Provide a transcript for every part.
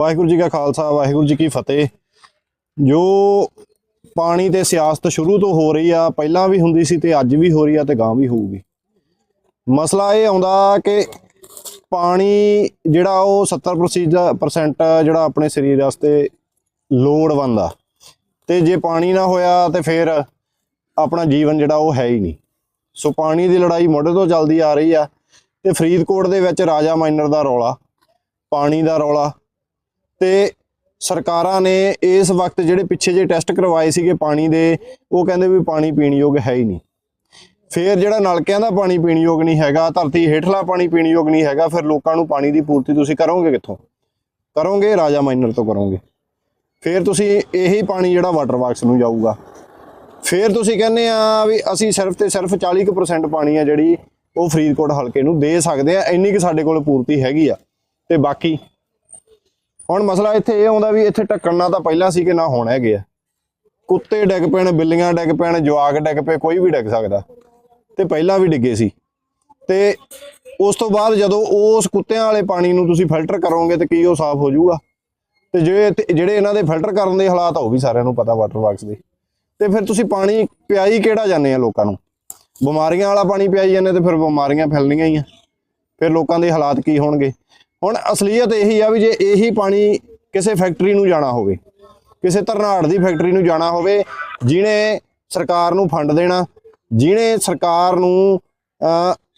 ਵਾਹਿਗੁਰੂ ਜੀ ਕਾ ਖਾਲਸਾ, ਵਾਹਿਗੁਰੂ ਜੀ ਕੀ ਫਤਿਹ। ਜੋ ਪਾਣੀ ਤੇ ਸਿਆਸਤ ਸ਼ੁਰੂ ਤੋਂ ਹੋ ਰਹੀ ਆ, ਪਹਿਲਾਂ ਵੀ ਹੁੰਦੀ ਸੀ ਤੇ ਅੱਜ ਵੀ ਹੋ ਰਹੀ ਆ ਤੇ ਗਾਂ ਵੀ ਹੋਊਗੀ। ਮਸਲਾ ਇਹ ਆਉਂਦਾ ਕਿ ਪਾਣੀ ਜਿਹੜਾ ਉਹ 70% percent ਜਿਹੜਾ ਆਪਣੇ ਸਰੀਰ ਵਾਸਤੇ ਲੋੜਵੰਦ ਆ। ਤੇ ਜੇ ਪਾਣੀ ਨਾ ਹੋਇਆ ਤੇ ਫਿਰ ਆਪਣਾ ਜੀਵਨ ਜਿਹੜਾ ਉਹ ਹੈ ਹੀ ਨਹੀਂ। ਸੋ ਪਾਣੀ ਦੀ ਲੜਾਈ ਮੋਢੇ ਤੋਂ ਚੱਲਦੀ ਆ ਰਹੀ ਆ ਤੇ ਫਰੀਦਕੋਟ ਦੇ ਵਿੱਚ ਰਾਜਾ ਮਾਈਨਰ ਦਾ ਰੌਲਾ, ਪਾਣੀ ਦਾ ਰੌਲਾ ਤੇ ਸਰਕਾਰਾਂ ਨੇ ਇਸ ਵਕਤ ਜਿਹੜੇ ਪਿੱਛੇ ਜੇ ਟੈਸਟ ਕਰਵਾਏ ਸੀਗੇ ਪਾਣੀ ਦੇ, ਉਹ ਕਹਿੰਦੇ ਵੀ ਪਾਣੀ ਪੀਣ ਯੋਗ ਹੈ ਹੀ ਨਹੀਂ। ਫਿਰ ਜਿਹੜਾ ਨਲਕਿਆਂ ਦਾ ਪਾਣੀ ਪੀਣ ਯੋਗ ਨਹੀਂ ਹੈਗਾ, ਧਰਤੀ ਹੇਠਲਾ ਪਾਣੀ ਪੀਣ ਯੋਗ ਨਹੀਂ ਹੈਗਾ, ਫਿਰ ਲੋਕਾਂ ਨੂੰ ਪਾਣੀ ਦੀ ਪੂਰਤੀ ਤੁਸੀਂ ਕਰੋਗੇ ਕਿੱਥੋਂ? ਕਰੋਗੇ, ਰਾਜਾ ਮਾਈਨਰ ਤੋਂ ਕਰੋਗੇ। ਫਿਰ ਤੁਸੀਂ ਇਹੀ ਪਾਣੀ ਜਿਹੜਾ ਵਾਟਰ ਵਰਕਸ ਨੂੰ ਜਾਊਗਾ। ਫਿਰ ਤੁਸੀਂ ਕਹਿੰਦੇ ਆ ਵੀ ਅਸੀਂ ਸਿਰਫ ਤੇ ਸਿਰਫ 40% ਪਾਣੀ ਆ ਜਿਹੜੀ ਉਹ ਫਰੀਦਕੋਟ ਹਲਕੇ ਨੂੰ ਦੇ ਸਕਦੇ ਆ, ਇੰਨੀ ਕਿ ਸਾਡੇ ਕੋਲ ਪੂਰਤੀ ਹੈਗੀ ਆ। ਤੇ ਬਾਕੀ ਹੁਣ ਮਸਲਾ ਇੱਥੇ ਇਹ ਆਉਂਦਾ ਵੀ ਇੱਥੇ ਢੱਕਣ ਤਾਂ ਪਹਿਲਾਂ ਸੀ ਕਿ ਨਾ ਹੁਣ ਹੈਗੇ ਆ। ਕੁੱਤੇ ਡਿੱਗ ਪੈਣ, ਬਿੱਲੀਆਂ ਡਿੱਗ ਪੈਣ, ਜਵਾਕ ਡਿੱਗ ਪਏ, ਕੋਈ ਵੀ ਡਿੱਗ ਸਕਦਾ। ਤੇ ਪਹਿਲਾਂ ਵੀ ਡਿੱਗੇ ਸੀ। ਤੇ ਉਸ ਤੋਂ ਬਾਅਦ ਜਦੋਂ ਉਸ ਕੁੱਤਿਆਂ ਵਾਲੇ ਪਾਣੀ ਨੂੰ ਤੁਸੀਂ ਫਿਲਟਰ ਕਰੋਗੇ ਤੇ ਕੀ ਉਹ ਸਾਫ਼ ਹੋ ਜਾਊਗਾ? ਤੇ ਜਿਹੜੇ ਜਿਹੜੇ ਇਹਨਾਂ ਦੇ ਫਿਲਟਰ ਕਰਨ ਦੇ ਹਾਲਾਤ ਆ, ਉਹ ਵੀ ਸਾਰਿਆਂ ਨੂੰ ਪਤਾ ਵਾਟਰ ਵਰਕਸ ਦੇ। ਤੇ ਫਿਰ ਤੁਸੀਂ ਪਾਣੀ ਪਿਆਈ ਕਿਹੜਾ ਜਾਂਦੇ ਆ ਲੋਕਾਂ ਨੂੰ? ਬਿਮਾਰੀਆਂ ਵਾਲਾ ਪਾਣੀ ਪਿਆਈ ਜਾਂਦੇ ਤੇ ਫਿਰ ਬਿਮਾਰੀਆਂ ਫੈਲਣੀਆਂ ਹੀ ਆ। ਫਿਰ ਲੋਕਾਂ ਦੇ ਹਾਲਾਤ ਕੀ ਹੋਣਗੇ? ਹੁਣ ਅਸਲੀਅਤ ਇਹੀ ਆ ਵੀ ਜੇ ਇਹੀ ਪਾਣੀ ਕਿਸੇ ਫੈਕਟਰੀ ਨੂੰ ਜਾਣਾ ਹੋਵੇ, ਕਿਸੇ ਧਰਨਾੜ ਦੀ ਫੈਕਟਰੀ ਨੂੰ ਜਾਣਾ ਹੋਵੇ, ਜਿਹਨੇ ਸਰਕਾਰ ਨੂੰ ਫੰਡ ਦੇਣਾ, ਜਿਹਨੇ ਸਰਕਾਰ ਨੂੰ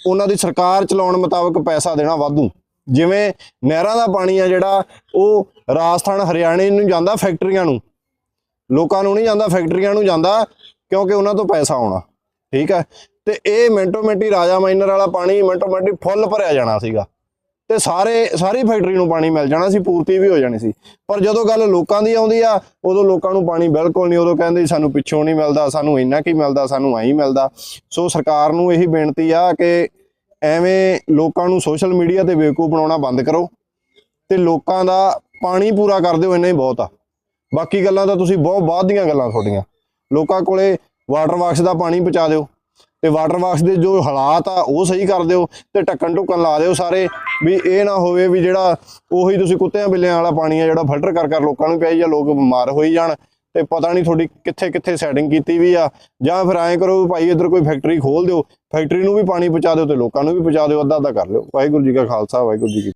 ਉਹਨਾਂ ਦੀ ਸਰਕਾਰ ਚਲਾਉਣ ਮੁਤਾਬਕ ਪੈਸਾ ਦੇਣਾ ਵਾਧੂ। ਜਿਵੇਂ ਨਹਿਰਾਂ ਦਾ ਪਾਣੀ ਆ ਜਿਹੜਾ, ਉਹ ਰਾਜਸਥਾਨ, ਹਰਿਆਣੇ ਨੂੰ ਜਾਂਦਾ ਫੈਕਟਰੀਆਂ ਨੂੰ। ਲੋਕਾਂ ਨੂੰ ਨਹੀਂ ਜਾਂਦਾ, ਫੈਕਟਰੀਆਂ ਨੂੰ ਜਾਂਦਾ, ਕਿਉਂਕਿ ਉਹਨਾਂ ਤੋਂ ਪੈਸਾ ਆਉਣਾ। ਠੀਕ ਹੈ ਤੇ ਇਹ ਮਿੰਟੋ ਮਿੰਟੀ ਰਾਜਾ ਮਾਈਨਰ ਵਾਲਾ ਪਾਣੀ ਮਿੰਟੋ ਮਿੰਟੀ ਫੁੱਲ ਭਰਿਆ ਜਾਣਾ ਸੀਗਾ। ਤੇ ਸਾਰੇ, ਸਾਰੀ ਫੈਕਟਰੀ ਨੂੰ ਪਾਣੀ ਮਿਲ ਜਾਣਾ ਸੀ, ਪੂਰਤੀ ਵੀ ਹੋ ਜਾਣੀ ਸੀ। ਪਰ ਜਦੋਂ ਗੱਲ ਲੋਕਾਂ ਦੀ ਆਉਂਦੀ ਆ, ਉਦੋਂ ਲੋਕਾਂ ਨੂੰ ਪਾਣੀ ਬਿਲਕੁਲ ਨਹੀਂ, ਉਦੋਂ ਕਹਿੰਦੇ ਸਾਨੂੰ ਪਿੱਛੋਂ ਨਹੀਂ ਮਿਲਦਾ, ਸਾਨੂੰ ਇੰਨਾ ਕੀ ਮਿਲਦਾ, ਸਾਨੂੰ ਐਂ ਮਿਲਦਾ। ਸੋ ਸਰਕਾਰ ਨੂੰ ਇਹੀ ਬੇਨਤੀ ਆ ਕਿ ਐਵੇਂ ਲੋਕਾਂ ਨੂੰ ਸੋਸ਼ਲ ਮੀਡੀਆ ਤੇ ਬੇਵਕੂਫ ਬਣਾਉਣਾ ਬੰਦ ਕਰੋ ਤੇ ਲੋਕਾਂ ਦਾ ਪਾਣੀ ਪੂਰਾ ਕਰ ਦਿਓ, ਇੰਨਾ ਹੀ ਬਹੁਤ ਆ। ਬਾਕੀ ਗੱਲਾਂ ਤਾਂ ਤੁਸੀਂ ਬਹੁਤ ਬਾਅਦ ਦੀਆਂ ਗੱਲਾਂ ਤੁਹਾਡੀਆਂ। ਲੋਕਾਂ ਕੋਲੇ ਵਾਟਰ ਵਰਕਸ ਦਾ ਪਾਣੀ ਪਹੁੰਚਾ ਦਿਓ। ਤੇ ਵਾਟਰ ਵਰਕਸ ਦੇ ਜੋ ਹਾਲਾਤ ਆ, ਉਹ ਸਹੀ ਕਰ ਦਿਓ ਤੇ ਢੱਕਣ ਢੁੱਕਣ ਲਾ ਦਿਓ ਸਾਰੇ ਵੀ ਇਹ ਨਾ ਹੋਵੇ ਵੀ ਜਿਹੜਾ ਉਹੀ ਤੁਸੀਂ ਕੁੱਤਿਆਂ ਬਿੱਲਿਆਂ ਵਾਲਾ ਪਾਣੀ ਆ ਜਿਹੜਾ ਫਿਲਟਰ ਕਰ ਕਰ ਲੋਕਾਂ ਨੂੰ ਪਿਆਈ ਜਾਂ ਲੋਕ ਬਿਮਾਰ ਹੋਈ ਜਾਣ ਤੇ ਪਤਾ ਨਹੀਂ ਤੁਹਾਡੀ ਕਿੱਥੇ ਕਿੱਥੇ ਸੈਟਿੰਗ ਕੀਤੀ ਵੀ ਆ। ਜਾਂ ਫਿਰ ਐਂ ਕਰੋ ਵੀ ਭਾਈ ਇੱਧਰ ਕੋਈ ਫੈਕਟਰੀ ਖੋਲ ਦਿਓ ਫੈਕਟਰੀ ਨੂੰ ਵੀ ਪਾਣੀ ਪਹੁੰਚਾ ਦਿਓ ਤੇ ਲੋਕਾਂ ਨੂੰ ਵੀ ਪਹੁੰਚਾ ਦਿਓ ਅੱਧਾ ਅੱਧਾ ਕਰ ਲਿਓ। ਵਾਹਿਗੁਰੂ ਜੀ ਕਾ ਖਾਲਸਾ, ਵਾਹਿਗੁਰੂ ਜੀ ਕੀ